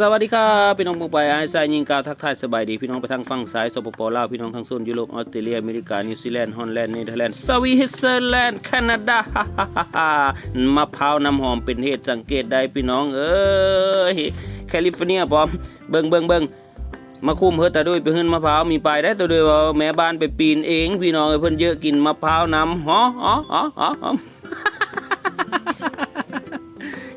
สวัสดีครับพี่น้องปองไปไอ้สายยิงกาทักทายสบายดีพี่น้องไปทางฝั่งซ้ายสปปลาวพี่น้องทางโซนยุโรปออสเตรเลียอเมริกานิวซีแลนด์ฮอลแลนด์เนเธอร์แลนด์สวีเซอร์แลนด์แคนาดามะพร้าวน้ำหอมเป็นเหตุสังเกตได้พี่น้องเอ้ยแคลิฟอร์เนียพร้อมเบิ่งเบิ่งเบิ่งมาคุมเฮือแต่ด้วยไปหื้นมะพร้าวมีไปได้ตัวด้วยว่าแม่บ้านไปปีนเอง พี่น้องเพิ่นเยอะกินมะพร้าวน้ำหออ๋ออ๋ออ๋ออ๋อ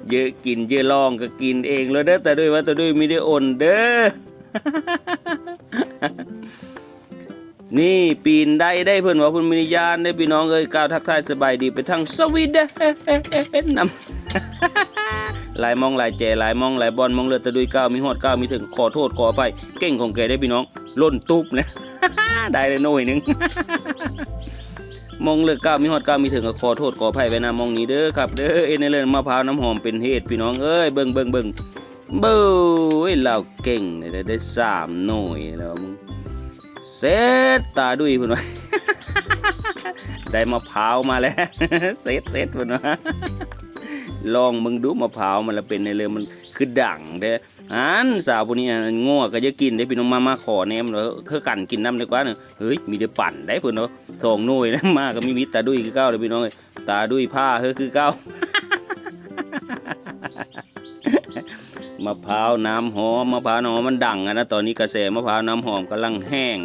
เยอะกินเยอะลองก็กินเองแล้วเด้อแต่ด้วยว่าแต่ด้วยไม่ได้อ่นเด้อนี่ปีนได้ได้เพิ่นว่าเพิ่นมีญาณได้พี่น้องเอ้ยกล่าวทักทายสบายดีไปทางสวีเดนนำหลายมองหลายแจหลายมองหลายบอลมองเลือดแต่ด้วยก้าวมีฮอดก้าวมีถึงขอโทษขออภัยเก่งของแกได้พี่น้องล่นตุ๊บนะได้เลยหน่อยหนึง มองเลือกก้าวมีฮอดก้าวมีถึงก็ขอโทษขออภัยไว้นะมองนี้เด้อครับเด้อเอ็นในเรื่องมะพร้าวน้ำหอมเป็นเหตุพี่น้องเอ้ยเบิ่งเบิ่งเบิ่งเบ้ยเราเก่งได้ได้สามหน่วยแล้วมึงเสร็จตาดุยเพิ่นว่าได้มะพร้าวมาแล้วเสร็จเสร็จเพิ่นว่าลองมึงดูมะพร้าวมันละเป็นในเรื่องมัน คือดังเด้ออันสาวพวกนี้อันโง่ก็จะกินได้พี่น้องมามาขอแนมแล้วเธอกันกินน้ำดีกว่าเนอะเฮ้ยมีแต่ปั่นได้เพิ่นเนาะสองหน่วยแล้วมาก็มีมิตรตาดุยคือเก้าเลยพี่น้องเอ้ยตาดุยผ้าเฮ้ยคือเก้ามะพร้าวน้ำหอมมะพร้าวน้ำหอมมันดังอะนะตอนนี้กระแสมะพร้าวน้ำหอมกำลังแห้ง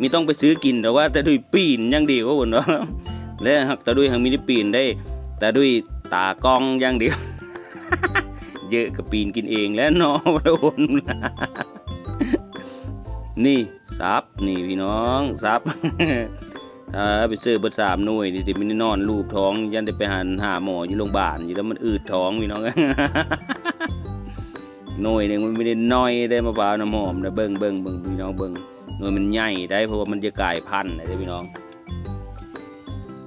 มีต้องไปซื้อกินแต่ว่าแต่ดุยปีนยังดีกว่าพุ่นเนาะและหักตาดุยหังมีได้ปีนได้ แต่ด้วยตากล้องย่างเดียว เยอะก็ปีนกินเองแล้วนอโดนนี่ซับนี่พี่น้องซับถ้าไปซื้อเบิดสามหน่วยนี่ที่มันนอนรูปท้อง ยันได้ไปหาหาหมออยู่โรงพยาบาลอยู่แล้วมันอืดท้องพี่น้องหน่วยหนึ่งมันไม่ได้น้อยได้มาบร้าน้ำหอมนะเบิ่งเบิ่งเบิ่งพี่น้องเบิ่งหน่วยมันใหญ่ได้เพราะว่ามันจะกลายพันธุ์นะเด้พี่น้อง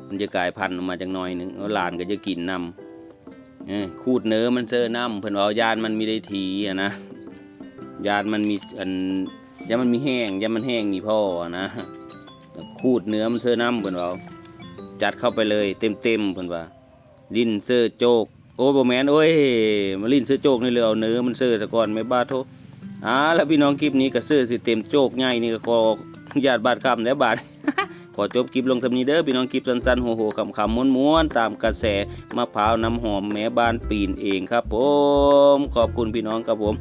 มันจะกลายพันธุ์ออกมาจากหน้อยหนึ่งแล้วหลานก็จะกินน้ำ เอ้ยขูดเนื้อมันเซอน้ำเพิ่นว่าเอายานมันมีได้ทีอะนะยานมันมีอันยามันมีแห้งยามันแห้งนี่พ่ออะนะขูดเนื้อมันเซอน้ำเพิ่นว่าเอาจัดเข้าไปเลยเต็มเต็มเพิ่นว่าลิ้นเซอโจก โอ้บ่แมนโอ้ยมาลิ้นเซอโจกนี่เลยเอาเนื้อมันเซอซะก่อนไม่บ้าโทอ่าแล้วพี่น้องคลิปนี้ก็เซอสิเต็มโจกใหญ่นี่ก็ขอญาติบาดคำแล้วบาด อจบคลิปลงสำนีเด้อพี่น้องคลิปสั้นๆโหโหคำคำม้วนม้วนๆตามกระแสมะพร้าวน้ำหอมแม่บ้านปีนเองครับผม ขอบคุณพี่น้องครับผม